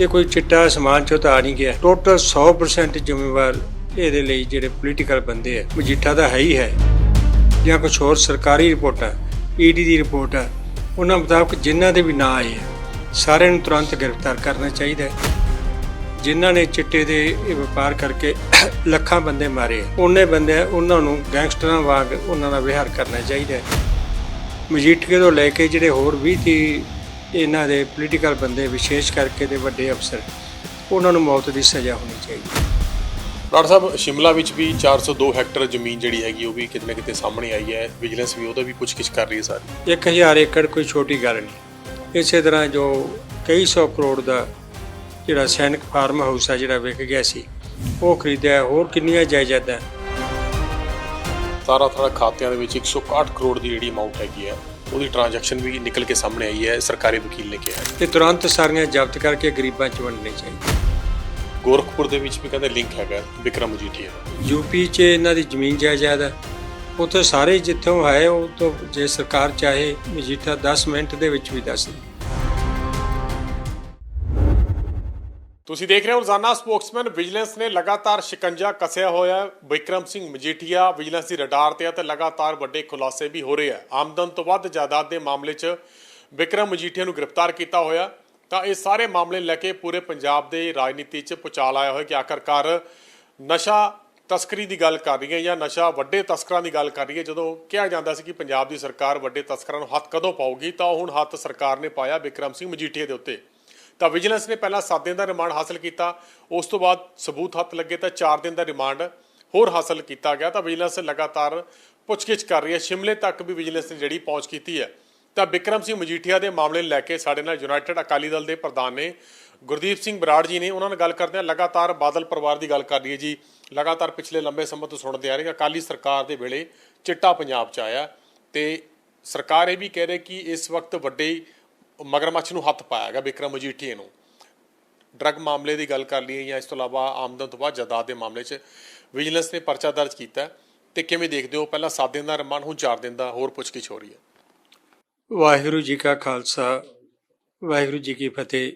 ਇਹ ਕੋਈ ਚਿੱਟਾ ਸਮਾਨ ਚੋਂ ਤਾਂ ਆ ਨਹੀਂ ਗਿਆ। ਟੋਟਲ 100% ਜ਼ਿੰਮੇਵਾਰ ਇਹਦੇ ਲਈ ਜਿਹੜੇ ਪੋਲੀਟੀਕਲ ਬੰਦੇ ਆ, ਮਜੀਠਾ ਦਾ ਹੈ ਹੀ ਹੈ। ਜਾਂ ਕੁਝ ਹੋਰ ਸਰਕਾਰੀ ਰਿਪੋਰਟਾਂ ਈਡੀ ਦੀ ਰਿਪੋਰਟ ਆ, ਉਹਨਾਂ ਮੁਤਾਬਕ ਜਿਨ੍ਹਾਂ ਦੇ ਵੀ ਨਾਂ ਆਏ ਆ, ਸਾਰਿਆਂ ਨੂੰ ਤੁਰੰਤ ਗ੍ਰਿਫਤਾਰ ਕਰਨਾ ਚਾਹੀਦਾ ਹੈ। ਜਿਨ੍ਹਾਂ ਨੇ ਚਿੱਟੇ ਦੇ ਵਪਾਰ ਕਰਕੇ ਲੱਖਾਂ ਬੰਦੇ ਮਾਰੇ ਉਹਨੇ ਬੰਦੇ ਉਹਨਾਂ ਨੂੰ ਗੈਂਗਸਟਰਾਂ ਵਾਂਗ ਉਹਨਾਂ ਦਾ ਵਿਹਾਰ ਕਰਨਾ ਚਾਹੀਦਾ ਹੈ। ਮਜੀਠੀਏ ਤੋਂ ਲੈ ਕੇ ਜਿਹੜੇ ਹੋਰ ਵੀ ਤੀ ਇਹਨਾਂ ਦੇ ਪੋਲੀਟੀਕਲ ਬੰਦੇ ਵਿਸ਼ੇਸ਼ ਕਰਕੇ ਦੇ ਵੱਡੇ ਅਫਸਰ ਉਹਨਾਂ ਨੂੰ ਮੌਤ ਦੀ ਸਜ਼ਾ ਹੋਣੀ ਚਾਹੀਦੀ ਹੈ। ਡਾਕਟਰ ਸਾਹਿਬ ਸ਼ਿਮਲਾ ਵਿੱਚ ਵੀ 402 ਹੈਕਟਰ ਜ਼ਮੀਨ ਜਿਹੜੀ ਹੈਗੀ ਉਹ ਵੀ ਕਿਤੇ ਨਾ ਕਿਤੇ ਸਾਹਮਣੇ ਆਈ ਹੈ। ਵਿਜੀਲੈਂਸ ਵੀ ਉਹਦਾ ਵੀ ਪੁੱਛਗਿੱਛ ਕਰ ਰਹੀ ਹੈ ਸਾਰੀ। 1000 ਏਕੜ ਕੋਈ ਛੋਟੀ ਗੱਲ ਨਹੀਂ। ਇਸੇ ਤਰ੍ਹਾਂ ਜੋ ਕਈ ਸੌ ਕਰੋੜ ਦਾ ਜਿਹੜਾ ਸੈਨਿਕ ਫਾਰਮ ਹਾਊਸ ਆ ਜਿਹੜਾ ਵਿਕ ਗਿਆ ਸੀ ਉਹ ਖਰੀਦਿਆ ਹੋਰ ਕਿੰਨੀਆਂ ਜਾਇਦਾਦਾਂ? ਤਾਰਾ ਤਾਰਾ ਖਾਤਿਆਂ ਦੇ ਵਿੱਚ 161 ਕਰੋੜ ਦੀ ਜਿਹੜੀ ਅਮਾਉਂਟ ਹੈਗੀ ਹੈ ਉਹਦੀ ਟ੍ਰਾਂਜੈਕਸ਼ਨ ਵੀ ਨਿਕਲ ਕੇ ਸਾਹਮਣੇ ਆਈ ਹੈ ਸਰਕਾਰੀ ਵਕੀਲ ਨੇ ਕਿਹਾ ਤੇ ਤੁਰੰਤ ਸਾਰੀਆਂ ਜ਼ਬਤ ਕਰਕੇ ਗਰੀਬਾਂ 'ਚ ਵੰਡਣੇ ਚਾਹੀਦੇ ਗੋਰਖਪੁਰ ਦੇ ਵਿੱਚ ਵੀ ਕਹਿੰਦੇ ਲਿੰਕ ਹੈਗਾ ਵਿਕਰਮ ਮਜੀਠੀਆ ਦਾ। ਯੂਪੀ 'ਚ ਇਹਨਾਂ ਦੀ ਜ਼ਮੀਨ ਜਾਇਦਾਦ ਹੈ। ਉੱਥੇ ਸਾਰੇ ਜਿੱਥੋਂ ਹੈ ਉਹ ਤੋਂ ਜੇ ਸਰਕਾਰ ਚਾਹੇ ਮਜੀਠਾ 10 ਮਿੰਟ ਦੇ ਵਿੱਚ ਵੀ ਦੱਸ ਦੇ ਤੁਸੀਂ ਦੇਖ ਰਹੇ ਹੋ ਰੋਜ਼ਾਨਾ ਸਪੋਕਸਮੈਨ ਵਿਜੀਲੈਂਸ ਨੇ ਲਗਾਤਾਰ ਸ਼ਿਕੰਜਾ ਕੱਸਿਆ ਹੋਇਆ ਹੈ। ਵਿਕਰਮ ਸਿੰਘ ਮਜੀਠੀਆ ਵਿਜੀਲੈਂਸ ਦੀ ਰਡਾਰ ਤੇ ਆ ਤੇ ਲਗਾਤਾਰ ਵੱਡੇ ਖੁਲਾਸੇ ਵੀ ਹੋ ਰਹੇ ਆ। ਆਮਦਨ ਤੋਂ ਵੱਧ ਜਾਇਦਾਦ ਦੇ ਮਾਮਲੇ 'ਚ ਵਿਕਰਮ ਮਜੀਠੀਆ ਨੂੰ ਗ੍ਰਿਫਤਾਰ ਕੀਤਾ ਹੋਇਆ। ਤਾਂ ਇਹ ਸਾਰੇ ਮਾਮਲੇ ਲੈ ਕੇ ਪੂਰੇ ਪੰਜਾਬ ਦੇ ਰਾਜਨੀਤੀ 'ਚ ਪੁਚਾਲ ਆਇਆ ਹੋਇਆ ਕਿ ਆਖਰਕਾਰ ਨਸ਼ਾ ਤਸਕਰੀ ਦੀ ਗੱਲ ਕਰ ਰਹੀ ਹੈ ਜਾਂ ਨਸ਼ਾ ਵੱਡੇ ਤਸਕਰਾਂ ਦੀ ਗੱਲ ਕਰ ਰਹੀ ਹੈ ਜਦੋਂ ਕਿਹਾ ਜਾਂਦਾ ਸੀ ਕਿ ਪੰਜਾਬ ਦੀ ਸਰਕਾਰ ਵੱਡੇ ਤਸਕਰਾਂ ਨੂੰ ਹੱਥ ਕਦੋਂ ਪਾਊਗੀ, ਤਾਂ ਹੁਣ ਹੱਥ ਸਰਕਾਰ ਨੇ ਪਾਇਆ ਵਿਕਰਮ ਸਿੰਘ ਮਜੀਠੀਆ ਦੇ ਉੱਤੇ। ਤਾਂ ਵਿਜੀਲੈਂਸ ਨੇ ਪਹਿਲਾਂ 7 ਦਿਨ ਦਾ ਰਿਮਾਂਡ ਹਾਸਲ ਕੀਤਾ, ਉਸ ਤੋਂ ਬਾਅਦ ਸਬੂਤ ਹੱਥ ਲੱਗੇ ਤਾਂ 4 ਦਿਨ ਦਾ ਰਿਮਾਂਡ ਹੋਰ ਹਾਸਲ ਕੀਤਾ ਗਿਆ, ਤਾਂ ਵਿਜੀਲੈਂਸ ਲਗਾਤਾਰ ਪੁੱਛਗਿੱਛ ਕਰ ਰਹੀ ਹੈ। ਸ਼ਿਮਲੇ ਤੱਕ ਵੀ ਵਿਜੀਲੈਂਸ ਨੇ ਜਿਹੜੀ ਪਹੁੰਚ ਕੀਤੀ ਹੈ। ਤਾਂ ਬਿਕਰਮ ਸਿੰਘ ਮਜੀਠੀਆ ਦੇ ਮਾਮਲੇ ਨੂੰ ਲੈ ਕੇ ਸਾਡੇ ਨਾਲ ਯੂਨਾਈਟਿਡ ਅਕਾਲੀ ਦਲ ਦੇ ਪ੍ਰਧਾਨ ਨੇ ਗੁਰਦੀਪ ਸਿੰਘ ਬਰਾੜ ਜੀ ਨੇ ਉਹਨਾਂ ਨਾਲ ਗੱਲ ਕਰਦੇ ਆ ਲਗਾਤਾਰ ਬਾਦਲ ਪਰਿਵਾਰ ਦੀ ਗੱਲ ਕਰ ਰਹੀ ਹੈ ਜੀ। ਲਗਾਤਾਰ ਪਿਛਲੇ ਲੰਬੇ ਸਮੇਂ ਤੋਂ ਸੁਣਦੇ ਆ ਰਹੇ ਕਿ ਅਕਾਲੀ ਸਰਕਾਰ ਦੇ ਵੇਲੇ ਚਿੱਟਾ ਪੰਜਾਬ 'ਚ ਆਇਆ ਤੇ ਸਰਕਾਰ ਇਹ ਵੀ ਕਹਿ ਰਹੀ ਕਿ ਇਸ ਵਕਤ ਵੱਡੇ ਮਗਰਮੱਛ ਨੂੰ ਹੱਥ ਪਾਇਆ ਗਿਆ ਵਿਕਰਮ ਮਜੀਠੀਏ ਨੂੰ। ਡਰੱਗ ਮਾਮਲੇ ਦੀ ਗੱਲ ਕਰ ਲਈਏ ਜਾਂ ਇਸ ਤੋਂ ਇਲਾਵਾ ਆਮਦਨ ਤੋਂ ਬਾਅਦ ਜਾਇਦਾਦ ਦੇ ਮਾਮਲੇ 'ਚ ਵਿਜੀਲੈਂਸ ਨੇ ਪਰਚਾ ਦਰਜ ਕੀਤਾ ਹੈ। ਤੇ ਕਿਵੇਂ ਦੇਖਦੇ ਹੋ? ਪਹਿਲਾਂ 7 ਦਿਨ ਦਾ ਰਿਮਾਂਡ, ਹੁਣ 4 ਦਿਨ ਦਾ ਹੋਰ ਪੁੱਛਗਿੱਛ ਹੋ ਰਹੀ ਹੈ। ਵਾਹਿਗੁਰੂ ਜੀ ਕਾ ਖਾਲਸਾ, ਵਾਹਿਗੁਰੂ ਜੀ ਕੀ ਫਤਿਹ।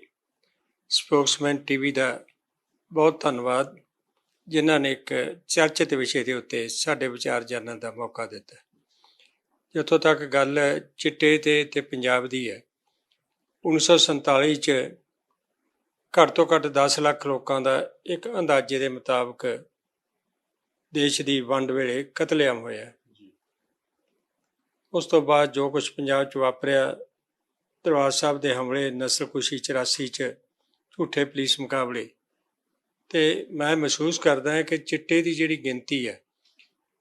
ਸਪੋਕਸਮੈਨ ਟੀਵੀ ਦਾ ਬਹੁਤ ਧੰਨਵਾਦ, ਜਿਨ੍ਹਾਂ ਨੇ ਇੱਕ ਚਰਚਿਤ ਵਿਸ਼ੇ ਦੇ ਉੱਤੇ ਸਾਡੇ ਵਿਚਾਰ ਜਾਣਨ ਦਾ ਮੌਕਾ ਦਿੱਤਾ। ਜਿੱਥੋਂ ਤੱਕ ਗੱਲ ਚਿੱਟੇ ਤੇ ਤੇ ਪੰਜਾਬ ਦੀ ਹੈ 1947 ਚ ਘੱਟ ਤੋਂ ਘੱਟ 10 ਲੱਖ ਲੋਕਾਂ ਦਾ ਇੱਕ ਅੰਦਾਜ਼ੇ ਦੇ ਮੁਤਾਬਕ ਦੇਸ਼ ਦੀ ਵੰਡ ਵੇਲੇ ਕਤਲੇਆਮ ਹੋਇਆ। ਉਸ ਤੋਂ ਬਾਅਦ ਜੋ ਕੁਝ ਪੰਜਾਬ 'ਚ ਵਾਪਰਿਆ ਦਰਬਾਰ ਸਾਹਿਬ ਦੇ ਹਮਲੇ ਨਸਲਕੁਸ਼ੀ 84 'ਚ ਝੂਠੇ ਪੁਲਿਸ ਮੁਕਾਬਲੇ ਤੇ ਮੈਂ ਮਹਿਸੂਸ ਕਰਦਾ ਹਾਂ ਕਿ ਚਿੱਟੇ ਦੀ ਜਿਹੜੀ ਗਿਣਤੀ ਹੈ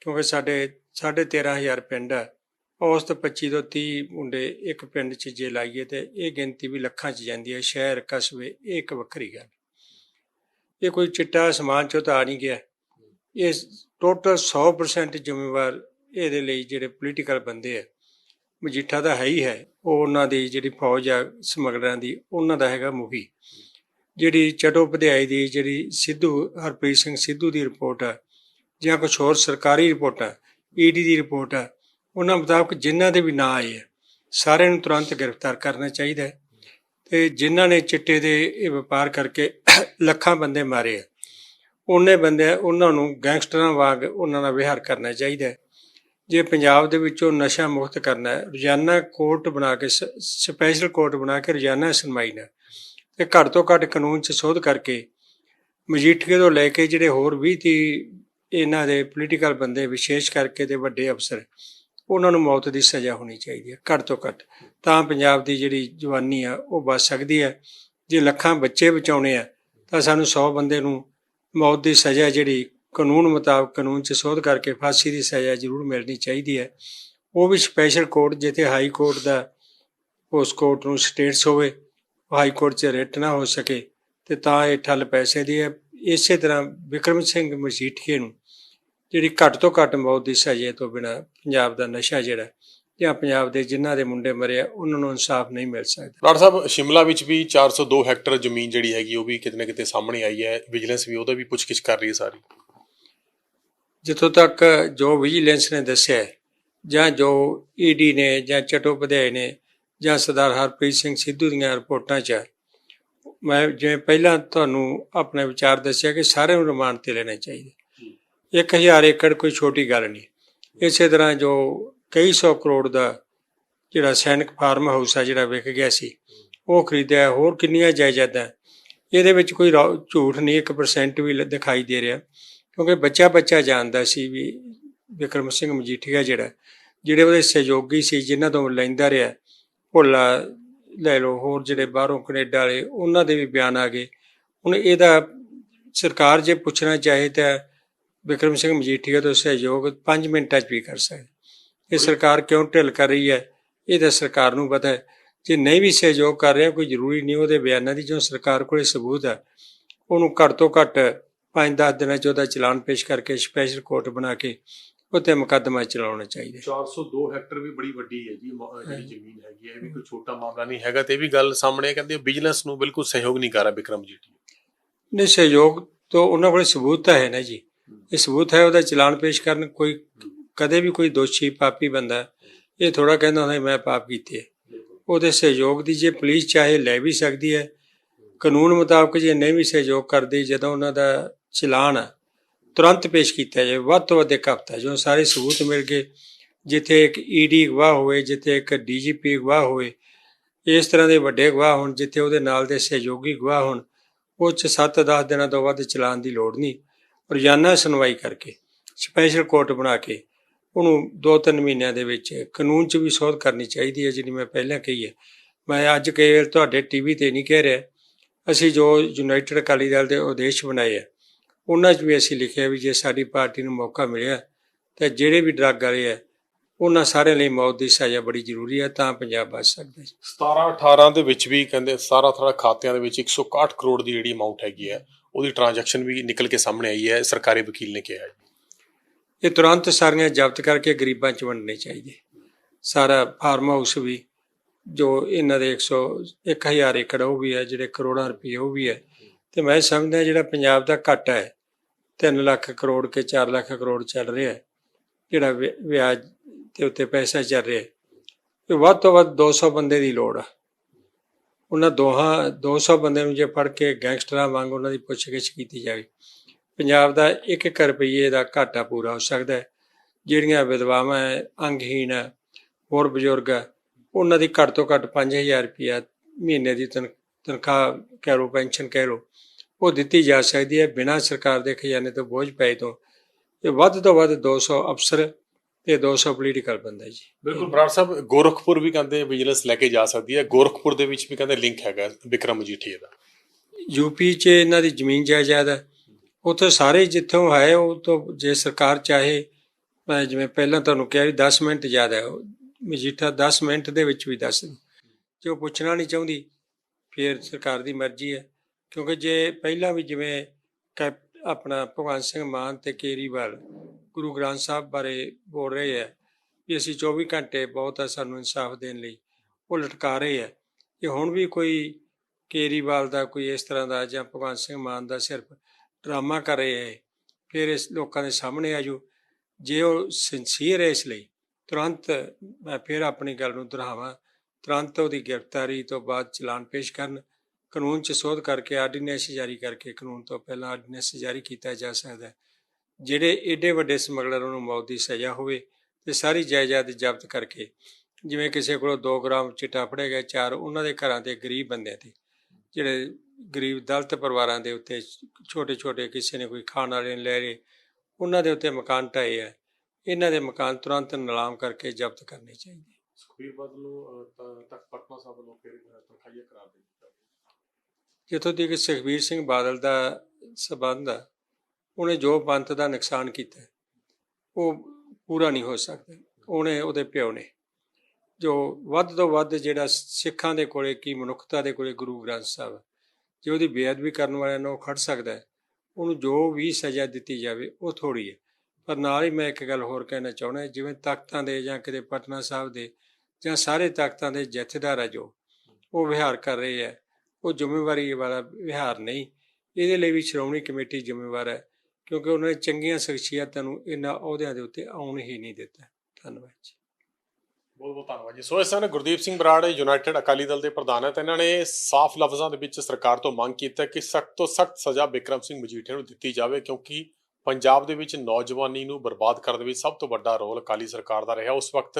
ਕਿਉਂਕਿ ਸਾਡੇ 13500 ਪਿੰਡ ਹੈ ਔਸਤ 25 ਤੋਂ 30 ਮੁੰਡੇ ਇੱਕ ਪਿੰਡ 'ਚ ਜੇ ਲਾਈਏ ਤੇ ਇਹ ਗਿਣਤੀ ਵੀ ਲੱਖਾਂ 'ਚ ਜਾਂਦੀ ਹੈ, ਸ਼ਹਿਰ, ਕਸਬੇ, ਇਹ ਇੱਕ ਵੱਖਰੀ ਗੱਲ। ਇਹ ਕੋਈ ਚਿੱਟਾ ਸਮਾਨ ਚੋਂ ਤਾਂ ਆ ਨਹੀਂ ਗਿਆ। ਇਹ ਟੋਟਲ 100% ਜ਼ਿੰਮੇਵਾਰ ਇਹਦੇ ਲਈ ਜਿਹੜੇ ਪੋਲੀਟੀਕਲ ਬੰਦੇ ਆ, ਮਜੀਠਾ ਦਾ ਹੈ ਹੀ ਹੈ। ਉਹ ਉਹਨਾਂ ਦੀ ਜਿਹੜੀ ਫੌਜ ਆ, ਸਮਗਲਰਾਂ ਦੀ, ਉਹਨਾਂ ਦਾ ਹੈਗਾ ਮੁਖੀ। ਜਿਹੜੀ ਚਟੋਪਧਿਆਈ ਦੀ, ਜਿਹੜੀ ਸਿੱਧੂ, ਹਰਪ੍ਰੀਤ ਸਿੰਘ ਸਿੱਧੂ ਦੀ ਰਿਪੋਰਟ ਆ, ਜਾਂ ਕੁਝ ਹੋਰ ਸਰਕਾਰੀ ਰਿਪੋਰਟਾਂ ਈਡੀ ਦੀ ਰਿਪੋਰਟ ਆ ਉਹਨਾਂ ਮੁਤਾਬਕ ਜਿਨ੍ਹਾਂ ਦੇ ਵੀ ਨਾਂ ਆਏ ਆ, ਸਾਰਿਆਂ ਨੂੰ ਤੁਰੰਤ ਗ੍ਰਿਫਤਾਰ ਕਰਨਾ ਚਾਹੀਦਾ ਹੈ। ਤੇ ਜਿਨ੍ਹਾਂ ਨੇ ਚਿੱਟੇ ਦੇ ਇਹ ਵਪਾਰ ਕਰਕੇ ਲੱਖਾਂ ਬੰਦੇ ਮਾਰੇ ਆ, ਉਹਨੇ ਬੰਦੇ, ਉਹਨਾਂ ਨੂੰ ਗੈਂਗਸਟਰਾਂ ਵਾਂਗ ਉਹਨਾਂ ਦਾ ਵਿਹਾਰ ਕਰਨਾ ਚਾਹੀਦਾ ਹੈ। ਜੇ ਪੰਜਾਬ ਦੇ ਵਿੱਚੋਂ ਨਸ਼ਾ ਮੁਕਤ ਕਰਨਾ ਹੈ, ਰੋਜ਼ਾਨਾ ਕੋਰਟ ਬਣਾ ਕੇ, ਸ- ਸਪੈਸ਼ਲ ਕੋਰਟ ਬਣਾ ਕੇ ਰੋਜ਼ਾਨਾ ਸੁਣਵਾਈ ਨਾ ਤੇ ਘੱਟ ਤੋਂ ਘੱਟ ਕਾਨੂੰਨ 'ਚ ਸੋਧ ਕਰਕੇ ਮਜੀਠੀਏ ਤੋਂ ਲੈ ਕੇ ਜਿਹੜੇ ਹੋਰ ਵੀ ਤੀ ਇਹਨਾਂ ਦੇ ਪੋਲੀਟੀਕਲ ਬੰਦੇ ਵਿਸ਼ੇਸ਼ ਕਰਕੇ ਤੇ ਵੱਡੇ ਅਫਸਰ ਉਹਨਾਂ ਨੂੰ ਮੌਤ ਦੀ ਸਜ਼ਾ ਹੋਣੀ ਚਾਹੀਦੀ ਹੈ, ਘੱਟ ਤੋਂ ਘੱਟ। ਤਾਂ ਪੰਜਾਬ ਦੀ ਜਿਹੜੀ ਜਵਾਨੀ ਆ, ਉਹ ਬਚ ਸਕਦੀ ਹੈ। ਜੇ ਲੱਖਾਂ ਬੱਚੇ ਬਚਾਉਣੇ ਆ, ਤਾਂ ਸਾਨੂੰ 100 ਬੰਦੇ ਨੂੰ ਮੌਤ ਦੀ ਸਜ਼ਾ ਜਿਹੜੀ ਕਾਨੂੰਨ ਮੁਤਾਬਕ, ਕਾਨੂੰਨ 'ਚ ਸੋਧ ਕਰਕੇ ਫਾਂਸੀ ਦੀ ਸਜ਼ਾ ਜ਼ਰੂਰ ਮਿਲਣੀ ਚਾਹੀਦੀ ਹੈ। ਉਹ ਵੀ ਸਪੈਸ਼ਲ ਕੋਰਟ ਜਿੱਥੇ ਹਾਈ ਕੋਰਟ ਦਾ ਉਸ ਕੋਰਟ ਨੂੰ ਸਟੇਟਸ ਹੋਵੇ ਹਾਈ ਕੋਰਟ 'ਚ ਰਿਟ ਨਾ ਹੋ ਸਕੇ, ਤੇ ਤਾਂ ਇਹ ਠੱਲ ਪੈਸੇ ਦੀ ਹੈ। ਇਸੇ ਤਰ੍ਹਾਂ ਵਿਕਰਮ ਸਿੰਘ ਮਜੀਠੀਏ ਨੂੰ ਜਿਹੜੀ ਘੱਟ ਤੋਂ ਘੱਟ ਮੌਤ ਦੀ ਸਜ਼ਾ ਤੋਂ ਬਿਨਾ ਪੰਜਾਬ ਦਾ ਨਸ਼ਾ ਜਿਹੜਾ ਜਾਂ ਪੰਜਾਬ ਦੇ ਜਿਨ੍ਹਾਂ ਦੇ ਮੁੰਡੇ ਮਰੇ ਆ ਉਹਨਾਂ ਨੂੰ ਇਨਸਾਫ ਨਹੀਂ ਮਿਲ ਸਕਦਾ। ਡਾਕਟਰ ਸਾਹਿਬ ਸ਼ਿਮਲਾ ਵਿੱਚ ਵੀ 402 ਹੈਕਟਰ ਜ਼ਮੀਨ ਜਿਹੜੀ ਹੈਗੀ ਉਹ ਵੀ ਕਿਤੇ ਨਾ ਕਿਤੇ ਸਾਹਮਣੇ ਆਈ ਹੈ। ਵਿਜੀਲੈਂਸ ਵੀ ਉਹਦਾ ਵੀ ਪੁੱਛਗਿੱਛ ਕਰ ਰਹੀ ਹੈ ਸਾਰੀ। ਜਿੱਥੋਂ ਤੱਕ ਜੋ ਵਿਜੀਲੈਂਸ ਨੇ ਦੱਸਿਆ ਹੈ, ਜਾਂ ਜੋ ਈਡੀ ਨੇ ਜਾਂ ਚਟੋਪਧਿਆਏ ਨੇ ਜਾਂ ਸਰਦਾਰ ਹਰਪ੍ਰੀਤ ਸਿੰਘ ਸਿੱਧੂ ਦੀਆਂ ਰਿਪੋਰਟਾਂ 'ਚ ਮੈਂ ਜਿਵੇਂ ਪਹਿਲਾਂ ਤੁਹਾਨੂੰ ਆਪਣੇ ਵਿਚਾਰ ਦੱਸਿਆ ਕਿ ਸਾਰਿਆਂ ਨੂੰ ਰਿਮਾਂਡ ਤੇ ਲੈਣੇ ਚਾਹੀਦੇ। 1000 ਏਕੜ ਕੋਈ ਛੋਟੀ ਗੱਲ ਨਹੀਂ। ਇਸੇ ਤਰ੍ਹਾਂ ਜੋ ਕਈ ਸੌ ਕਰੋੜ ਦਾ ਜਿਹੜਾ ਸੈਨਿਕ ਫਾਰਮ ਹਾਊਸ ਆ ਜਿਹੜਾ ਵਿਕ ਗਿਆ ਸੀ, ਉਹ ਖਰੀਦਿਆ, ਹੋਰ ਕਿੰਨੀਆਂ ਜਾਇਦਾਦਾਂ। ਇਹਦੇ ਵਿੱਚ ਕੋਈ ਰੌ- ਝੂਠ ਨਹੀਂ 1% ਵੀ ਲ- ਦਿਖਾਈ ਦੇ ਰਿਹਾ। ਕਿਉਂਕਿ ਬੱਚਾ ਬੱਚਾ ਜਾਣਦਾ ਸੀ ਵੀ ਵਿਕਰਮ ਸਿੰਘ ਮਜੀਠੀਆ ਜਿਹੜਾ, ਜਿਹੜੇ ਉਹਦੇ ਸਹਿਯੋਗੀ ਸੀ, ਜਿਨ੍ਹਾਂ ਤੋਂ ਲੈਂਦਾ ਰਿਹਾ, ਭੋਲਾ ਲੈ ਲਓ, ਹੋਰ ਜਿਹੜੇ ਬਾਹਰੋਂ ਕੈਨੇਡਾ ਵਾਲੇ, ਉਹਨਾਂ ਦੇ ਵੀ ਬਿਆਨ ਆ ਗਏ। ਹੁਣ ਇਹਦਾ ਸਰਕਾਰ ਜੇ ਪੁੱਛਣਾ ਚਾਹੇ ਤਾਂ ਵਿਕਰਮ ਸਿੰਘ ਮਜੀਠੀਆ ਤੋਂ ਸਹਿਯੋਗ 5 ਮਿੰਟਾਂ 'ਚ ਵੀ ਕਰ ਸਕਦੀ। ਇਹ ਸਰਕਾਰ ਕਿਉਂ ਢਿੱਲ ਕਰ ਰਹੀ ਹੈ? ਇਹ ਤਾਂ ਸਰਕਾਰ ਨੂੰ ਪਤਾ ਹੈ। ਜੇ ਨਹੀਂ ਵੀ ਸਹਿਯੋਗ ਕਰ ਰਿਹਾ ਕੋਈ ਜ਼ਰੂਰੀ ਨਹੀਂ ਉਹਦੇ ਬਿਆਨਾਂ ਦੀ ਜੋ ਸਰਕਾਰ ਕੋਲੇ ਸਬੂਤ ਹੈ ਉਹਨੂੰ ਘੱਟ ਤੋਂ ਘੱਟ 5-10 ਦਿਨਾਂ 'ਚ ਉਹਦਾ ਚਲਾਨ ਪੇਸ਼ ਕਰਕੇ ਸਪੈਸ਼ਲ ਕੋਰਟ ਬਣਾ ਕੇ ਉੱਤੇ ਮੁਕੱਦਮਾ ਚਲਾਉਣਾ ਚਾਹੀਦਾ 402 ਹੈਕਟਰ ਵੀ ਬੜੀ ਵੱਡੀ ਹੈ ਜੀ ਜਿਹੜੀ ਜ਼ਮੀਨ ਹੈਗੀ ਹੈ ਇਹ ਵੀ ਕੋਈ ਛੋਟਾ ਮਾਮਲਾ ਨਹੀਂ ਹੈਗਾ ਤੇ ਇਹ ਵੀ ਗੱਲ ਸਾਹਮਣੇ ਕਹਿੰਦੇ ਵਿਜੀਲੈਂਸ ਨੂੰ ਬਿਲਕੁਲ ਸਹਿਯੋਗ ਨਹੀਂ ਕਰ ਰਿਹਾ ਵਿਕਰਮ ਜੀ ਨਹੀਂ ਸਹਿਯੋਗ ਤੋਂ ਉਹਨਾਂ ਕੋਲ ਸਬੂਤ ਤਾਂ ਹੈ ਨਾ ਜੀ। ਇਹ ਸਬੂਤ ਹੈ, ਉਹਦਾ ਚਲਾਨ ਪੇਸ਼ ਕਰਨ ਕੋਈ ਕਦੇ ਵੀ ਕੋਈ ਦੋਸ਼ੀ, ਪਾਪੀ ਬੰਦਾ ਇਹ ਥੋੜਾ ਕਹਿੰਦਾ ਹੁੰਦਾ ਮੈਂ ਪਾਪ ਕੀਤੇ ਉਹਦੇ ਸਹਿਯੋਗ ਦੀ ਜੇ ਪੁਲਿਸ ਚਾਹੇ ਲੈ ਵੀ ਸਕਦੀ ਹੈ, ਕਾਨੂੰਨ ਮੁਤਾਬਕ ਜੇ ਨਹੀਂ ਵੀ ਸਹਿਯੋਗ ਕਰਦੀ, ਜਦੋਂ ਉਹਨਾਂ ਦਾ ਚਲਾਨ ਤੁਰੰਤ ਪੇਸ਼ ਕੀਤਾ ਜਾਵੇ, ਵੱਧ ਤੋਂ ਵੱਧ ਇੱਕ ਹਫ਼ਤਾ ਜੋ ਸਾਰੇ ਸਬੂਤ ਮਿਲ ਗਏ, ਜਿੱਥੇ ਇੱਕ ਈਡੀ ਗਵਾਹ ਹੋਵੇ, ਜਿੱਥੇ ਇੱਕ ਡੀਜੀਪੀ ਗਵਾਹ ਹੋਵੇ, ਇਸ ਤਰ੍ਹਾਂ ਦੇ ਵੱਡੇ ਗਵਾਹ ਹੋਣ, ਜਿੱਥੇ ਉਹਦੇ ਨਾਲ ਦੇ ਸਹਿਯੋਗੀ ਗਵਾਹ ਹੋਣ, ਉਹ ਚ 7-10 ਦਿਨਾਂ ਤੋਂ ਵੱਧ ਚਲਾਨ ਦੀ ਲੋੜ ਨਹੀਂ। ਰੋਜ਼ਾਨਾ ਸੁਣਵਾਈ ਕਰਕੇ ਸਪੈਸ਼ਲ ਕੋਰਟ ਬਣਾ ਕੇ, ਉਹਨੂੰ 2-3 ਮਹੀਨਿਆਂ ਦੇ ਵਿੱਚ ਕਾਨੂੰਨ 'ਚ ਵੀ ਸੋਧ ਕਰਨੀ ਚਾਹੀਦੀ ਹੈ ਜਿਹੜੀ ਮੈਂ ਪਹਿਲਾਂ ਕਹੀ ਹੈ। ਮੈਂ ਅੱਜ ਕੇਵਲ ਤੁਹਾਡੇ ਟੀਵੀ ਤੇ ਨਹੀਂ ਕਹਿ ਰਿਹਾ। ਅਸੀਂ ਜੋ ਯੂਨਾਈਟਿਡ ਅਕਾਲੀ ਦਲ ਦੇ ਉਦੇਸ਼ ਬਣਾਏ ਆ, ਉਹਨਾਂ 'ਚ ਵੀ ਅਸੀਂ ਲਿਖਿਆ ਵੀ ਜੇ ਸਾਡੀ ਪਾਰਟੀ ਨੂੰ ਮੌਕਾ ਮਿਲਿਆ, ਤਾਂ ਜਿਹੜੇ ਵੀ ਡਰੱਗ ਵਾਲੇ ਆ, ਉਹਨਾਂ ਸਾਰਿਆਂ ਲਈ ਮੌਤ ਦੀ ਸਜ਼ਾ ਬੜੀ ਜ਼ਰੂਰੀ ਹੈ ਤਾਂ ਪੰਜਾਬ ਬਚ ਸਕਦਾ ਜੀ 17 18 ਦੇ ਵਿੱਚ ਵੀ ਕਹਿੰਦੇ 17 18 ਖਾਤਿਆਂ ਦੇ ਵਿੱਚ 161 ਕਰੋੜ ਦੀ ਜਿਹੜੀ ਅਮਾਉਂਟ ਹੈਗੀ ਹੈ ਉਹਦੀ ਟ੍ਰਾਂਜੈਕਸ਼ਨ ਵੀ ਨਿਕਲ ਕੇ ਸਾਹਮਣੇ ਆਈ ਹੈ, ਸਰਕਾਰੀ ਵਕੀਲ ਨੇ ਕਿਹਾ ਹੈ। ਇਹ ਤੁਰੰਤ ਸਾਰੀਆਂ ਜ਼ਬਤ ਕਰਕੇ ਗਰੀਬਾਂ 'ਚ ਵੰਡਣੇ ਚਾਹੀਦੇ। ਸਾਰਾ ਫਾਰਮ ਹਾਊਸ ਵੀ, ਜੋ ਇਹਨਾਂ ਦੇ 100 1000 ਏਕੜ ਉਹ ਵੀ ਹੈ, ਜਿਹੜੇ ਕਰੋੜਾਂ ਰੁਪਏ ਉਹ ਵੀ ਹੈ। ਤੇ ਮੈਂ ਸਮਝਦਾ ਜਿਹੜਾ ਪੰਜਾਬ ਦਾ ਘਾਟਾ ਹੈ 3 ਲੱਖ ਕਰੋੜ ਕੇ 4 ਲੱਖ ਕਰੋੜ ਚੱਲ ਰਿਹਾ ਹੈ, ਜਿਹੜਾ ਵਿ- ਵਿਆਜ ਦੇ ਉੱਤੇ ਪੈਸਾ ਚੱਲ ਰਿਹਾ ਹੈ, ਇਹ ਵੱਧ ਤੋਂ ਵੱਧ 200 ਬੰਦੇ ਦੀ ਲੋੜ ਆ। ਉਹਨਾਂ ਦੋਹਾਂ 200 ਬੰਦੇ ਨੂੰ ਜੇ ਫੜ ਕੇ ਗੈਂਗਸਟਰਾਂ ਵਾਂਗ ਉਹਨਾਂ ਦੀ ਪੁੱਛਗਿੱਛ ਕੀਤੀ ਜਾਵੇ, ਪੰਜਾਬ ਦਾ 1-1 ਰੁਪਏ ਦਾ ਘਾਟਾ ਪੂਰਾ ਹੋ ਸਕਦਾ ਹੈ। ਜਿਹੜੀਆਂ ਵਿਧਵਾਵਾਂ ਹੈ, ਅੰਗਹੀਣ ਹੈ, ਹੋਰ ਬਜ਼ੁਰਗ ਹੈ, ਉਹਨਾਂ ਦੀ ਘੱਟ ਤੋਂ ਘੱਟ 5000 ਰੁਪਇਆ ਮਹੀਨੇ ਦੀ ਤਨ- ਤਨਖਾਹ ਕਹਿ ਲਓ, ਪੈਨਸ਼ਨ ਕਹਿ ਲਓ, ਉਹ ਦਿੱਤੀ ਜਾ ਸਕਦੀ ਹੈ ਬਿਨਾਂ ਸਰਕਾਰ ਦੇ ਖਜ਼ਾਨੇ ਤੋਂ ਬੋਝ ਪਏ ਤੋਂ। ਇਹ ਵੱਧ ਤੋਂ ਵੱਧ 200 ਅਫਸਰ ਤੇ 200 ਪੋਲੀਟੀਕਲ ਬੰਦਾ ਜੀ। ਬਿਲਕੁਲ ਬਰਾੜ ਸਾਹਿਬ ਗੋਰਖਪੁਰ ਵੀ ਕਹਿੰਦੇ ਵਿਜੀਲੈਂਸ ਲੈ ਕੇ ਜਾ ਸਕਦੀ ਹੈ। ਗੋਰਖਪੁਰ ਦੇ ਵਿੱਚ ਵੀ ਕਹਿੰਦੇ ਲਿੰਕ ਹੈਗਾ ਵਿਕਰਮ ਮਜੀਠੀਆ ਦਾ। ਯੂਪੀ 'ਚ ਇਹਨਾਂ ਦੀ ਜ਼ਮੀਨ ਜਾਇਦਾਦ ਹੈ। ਉੱਥੇ ਸਾਰੇ ਜਿੱਥੋਂ ਹੈ ਉਹ ਤੋਂ ਜੇ ਸਰਕਾਰ ਚਾਹੇ ਮੈਂ ਜਿਵੇਂ ਪਹਿਲਾਂ ਤੁਹਾਨੂੰ ਕਿਹਾ ਵੀ 10 ਮਿੰਟ ਜ਼ਿਆਦਾ ਹੈ। ਮਜੀਠਾ 10 ਮਿੰਟ ਦੇ ਵਿੱਚ ਵੀ ਦੱਸ। ਜੇ ਉਹ ਪੁੱਛਣਾ ਨਹੀਂ ਚਾਹੁੰਦੀ ਫਿਰ ਸਰਕਾਰ ਦੀ ਮਰਜ਼ੀ ਹੈ। ਕਿਉਂਕਿ ਜੇ ਪਹਿਲਾਂ ਵੀ ਜਿਵੇਂ ਆਪਣਾ ਭਗਵੰਤ ਸਿੰਘ ਮਾਨ ਤੇ ਕੇਰੀਵਾਲ ਗੁਰੂ ਗ੍ਰੰਥ ਸਾਹਿਬ ਬਾਰੇ ਬੋਲ ਰਹੇ ਹੈ ਵੀ ਅਸੀਂ 24 ਘੰਟੇ ਬਹੁਤ ਹੈ ਸਾਨੂੰ ਇਨਸਾਫ ਦੇਣ ਲਈ, ਉਹ ਲਟਕਾ ਰਹੇ ਹੈ। ਕਿ ਹੁਣ ਵੀ ਕੋਈ ਕੇਰੀਵਾਲ ਦਾ, ਕੋਈ ਇਸ ਤਰ੍ਹਾਂ ਦਾ ਜਾਂ ਭਗਵੰਤ ਸਿੰਘ ਮਾਨ ਦਾ ਸਿਰਫ ਡਰਾਮਾ ਕਰ ਰਹੇ ਹੈ, ਫਿਰ ਇਸ ਲੋਕਾਂ ਦੇ ਸਾਹਮਣੇ ਆ ਆਜੂ। ਜੇ ਉਹ ਸਿੰਸੀਅਰ ਹੈ ਇਸ ਲਈ, ਤੁਰੰਤ ਮੈਂ ਫਿਰ ਆਪਣੀ ਗੱਲ ਨੂੰ ਦੁਹਰਾਵਾਂ। ਤੁਰੰਤ ਉਹਦੀ ਗ੍ਰਿਫਤਾਰੀ ਤੋਂ ਬਾਅਦ ਚਲਾਨ ਪੇਸ਼ ਕਰਨ, ਕਾਨੂੰਨ 'ਚ ਸੋਧ ਕਰਕੇ ਆਰਡੀਨੈਂਸ ਜਾਰੀ ਕਰਕੇ, ਕਾਨੂੰਨ ਤੋਂ ਪਹਿਲਾਂ ਆਰਡੀਨੈਂਸ ਜਾਰੀ ਕੀਤਾ ਜਾ ਸਕਦਾ ਹੈ। ਜਿਹੜੇ ਏਡੇ ਵੱਡੇ ਸਮਗਲਰਾਂ ਨੂੰ ਮੌਤ ਦੀ ਸਜ਼ਾ ਹੋਵੇ ਤੇ ਸਾਰੀ ਜਾਇਦਾਦ ਜ਼ਬਤ ਕਰਕੇ ਜਿਵੇਂ ਕਿਸੇ ਕੋਲੋਂ 2 ਗ੍ਰਾਮ ਚਿੱਟਾ ਫੜਿਆ ਗਿਆ ਚਾਰ ਉਹਨਾਂ ਦੇ ਘਰਾਂ ਦੇ ਗਰੀਬ ਬੰਦਿਆਂ ਤੇ ਜਿਹੜੇ ਗਰੀਬ ਦਲਿਤ ਪਰਿਵਾਰਾਂ ਦੇ ਉੱਤੇ ਛੋਟੇ ਛੋਟੇ ਕਿਸੇ ਨੇ ਕੋਈ ਖਾਣ ਵਾਲੇ ਨੇ ਲੈ ਲਏ ਉਹਨਾਂ ਦੇ ਉੱਤੇ ਮਕਾਨ ਢਾਏ ਆ ਇਹਨਾਂ ਦੇ ਮਕਾਨ ਤੁਰੰਤ ਨਿਲਾਮ ਕਰਕੇ ਜ਼ਬਤ ਕਰਨੇ ਚਾਹੀਦੇ। ਸੁਖਬੀਰ ਬਾਦਲ ਨੂੰ ਤੱਕ ਪਟਨਾ ਸਾਹਿਬ ਵੱਲੋਂ ਫਿਰ ਤਨਖਾਹੀਆ ਕਰਾਰ ਦੇ ਦਿੱਤਾ ਜਿੱਥੋਂ ਤੱਕ ਸੁਖਬੀਰ ਸਿੰਘ ਬਾਦਲ ਦਾ ਸਬੰਧ ਆ ਉਹਨੇ ਜੋ ਪੰਥ ਦਾ ਨੁਕਸਾਨ ਕੀਤਾ ਉਹ ਪੂਰਾ ਨਹੀਂ ਹੋ ਸਕਦਾ। ਉਹਨੇ ਉਹਦੇ ਪਿਓ ਨੇ, ਜੋ ਵੱਧ ਤੋਂ ਵੱਧ ਜਿਹੜਾ ਸਿੱਖਾਂ ਦੇ ਕੋਲੇ ਕੀ ਮਨੁੱਖਤਾ ਦੇ ਕੋਲੇ ਗੁਰੂ ਗ੍ਰੰਥ ਸਾਹਿਬ, ਜੇ ਉਹਦੀ ਬੇਅਦਬੀ ਕਰਨ ਵਾਲਿਆਂ ਨੂੰ ਉਹ ਖੜ ਸਕਦਾ ਹੈ, ਉਹਨੂੰ ਜੋ ਵੀ ਸਜ਼ਾ ਦਿੱਤੀ ਜਾਵੇ, ਉਹ ਥੋੜੀ ਹੈ। ਪਰ ਨਾਲ ਹੀ ਮੈਂ ਇੱਕ ਗੱਲ ਹੋਰ ਕਹਿਣਾ ਚਾਹੁੰਦਾ, ਜਿਵੇਂ ਤਖਤਾਂ ਦੇ ਜਾਂ ਕਿਤੇ ਪਟਨਾ ਸਾਹਿਬ ਦੇ ਜਾਂ ਸਾਰੇ ਤਖਤਾਂ ਦੇ ਜਥੇਦਾਰ ਆ ਜੋ, ਉਹ ਵਿਹਾਰ ਕਰ ਰਹੇ ਹੈ, ਉਹ ਜ਼ਿੰਮੇਵਾਰੀ ਵਾਲਾ ਵਿਹਾਰ ਨਹੀਂ। ਇਹਦੇ ਲਈ ਵੀ ਸ਼੍ਰੋਮਣੀ ਕਮੇਟੀ ਜ਼ਿੰਮੇਵਾਰ ਹੈ। ਕਿਉਂਕਿ ਉਹਨਾਂ ਨੇ ਚੰਗੀਆਂ ਸ਼ਖਸੀਅਤਾਂ ਨੂੰ ਇਹਨਾਂ ਅਹੁਦਿਆਂ ਦੇ ਉੱਤੇ ਆਉਣ ਹੀ ਨਹੀਂ ਦਿੱਤਾ। ਧੰਨਵਾਦ ਜੀ। ਬਹੁਤ ਬਹੁਤ ਧੰਨਵਾਦ ਜੀ। ਸੋ ਇਸ ਤਰ੍ਹਾਂ ਗੁਰਦੀਪ ਸਿੰਘ ਬਰਾੜ ਯੂਨਾਈਟਿਡ ਅਕਾਲੀ ਦਲ ਦੇ ਪ੍ਰਧਾਨ ਹੈ, ਤੇ ਇਹਨਾਂ ਨੇ ਸਾਫ਼ ਲਫ਼ਜ਼ਾਂ ਦੇ ਵਿੱਚ ਸਰਕਾਰ ਤੋਂ ਮੰਗ ਕੀਤੀ ਕਿ ਸਖਤ ਤੋਂ ਸਖਤ ਸਜ਼ਾ ਬਿਕਰਮ ਸਿੰਘ ਮਜੀਠੀਆ ਨੂੰ ਦਿੱਤੀ ਜਾਵੇ, ਕਿਉਂਕਿ ਪੰਜਾਬ ਦੇ ਵਿੱਚ ਨੌਜਵਾਨੀ ਨੂੰ ਬਰਬਾਦ ਕਰਨ ਦੇ ਵਿੱਚ ਸਭ ਤੋਂ ਵੱਡਾ ਰੋਲ ਅਕਾਲੀ ਸਰਕਾਰ ਦਾ ਰਿਹਾ। ਉਸ ਵਕਤ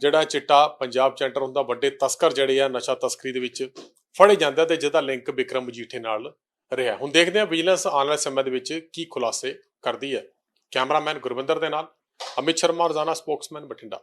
ਜਿਹੜਾ ਚਿੱਟਾ ਪੰਜਾਬ ਚੈਂਟਰ ਹੁੰਦਾ, ਵੱਡੇ ਤਸਕਰ ਜਿਹੜੇ ਆ, ਨਸ਼ਾ ਤਸਕਰੀ ਦੇ ਵਿੱਚ ਫੜੇ ਜਾਂਦਾ ਆ ਤੇ ਜਿਹਦਾ ਲਿੰਕ ਬਿਕਰਮ ਮਜੀਠੇ ਨਾਲ ਰਿਹਾ। ਹੁਣ ਦੇਖਦੇ ਹਾਂ ਵਿਜੀਲੈਂਸ ਆਉਣ ਵਾਲੇ ਸਮੇਂ ਦੇ ਵਿੱਚ ਕੀ ਖੁਲਾਸੇ ਕਰਦੀ ਹੈ। ਕੈਮਰਾਮੈਨ ਗੁਰਵਿੰਦਰ ਦੇ ਨਾਲ, ਅਮਿਤ ਸ਼ਰਮਾ, ਰੋਜ਼ਾਨਾ ਸਪੋਕਸਮੈਨ ਬਠਿੰਡਾ।